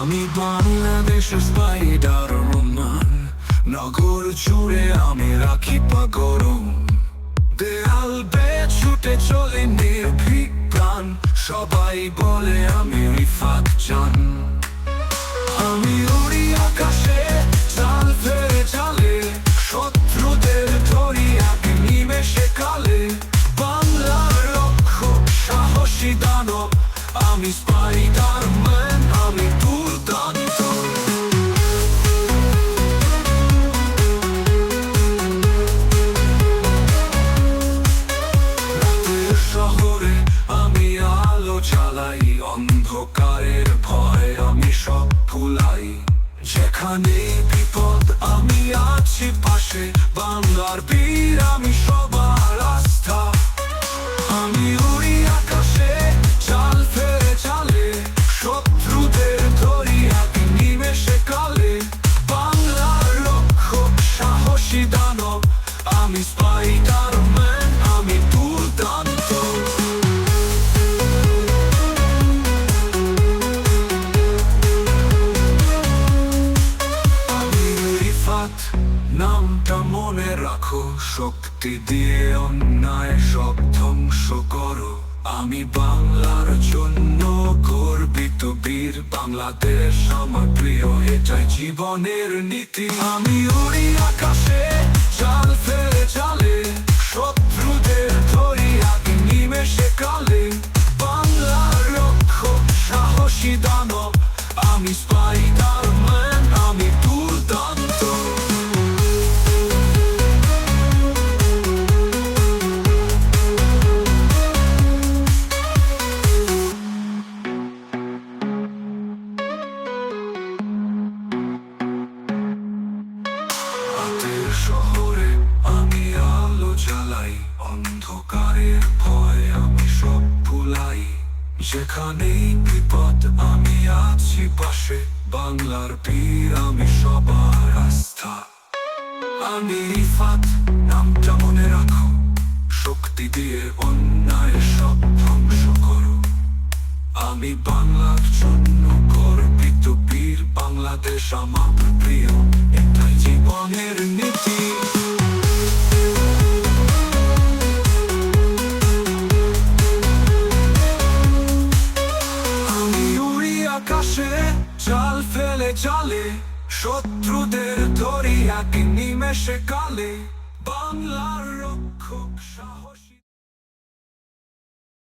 আমি বাংলাদেশের স্পাইডার রোমান নগর জুড়ে আমি রাখি পাগরম। দেয়াল বে ছুটে চলে নির্ভীক প্রাণ। সবাই বলে আমি রিফাত চান। আমি উড়ি আকাশে চাল ফেরে চালে। শত্রুদের ধরি এক নিমেষে কালে। বাংলার রক্ষক সাহসী দানব, আমি স্পাইডার ম্যান যেখানে বিপদ আমি আছি পাশে বাংলার বীর আমি সবার নামটা মনে রাখো শক্তি দিয়ে অন্যায় সব ধ্বংস করো আমি বাংলার জন্য গর্বিত বীর বাংলাদেশ আমার প্রিয় এটাই জীবনের নীতি আমি উড়ি আকাশে চাল যেখানেই বিপদ, আমি আছি পাশে। বাংলার বীর আমি সবার আস্থা। আমি রিফাত, নামটা মনে রাখো। শক্তি দিয়ে অন্যায় সব ধ্বংস করো। আমি বাংলার জন্য গর্বিত বীর বাংলাদেশ আমার প্রিয়। চাল ফেলে চালে শত্রুদের ধরি কি নিমেষে কালে। বাংলার রক্ষক সাহস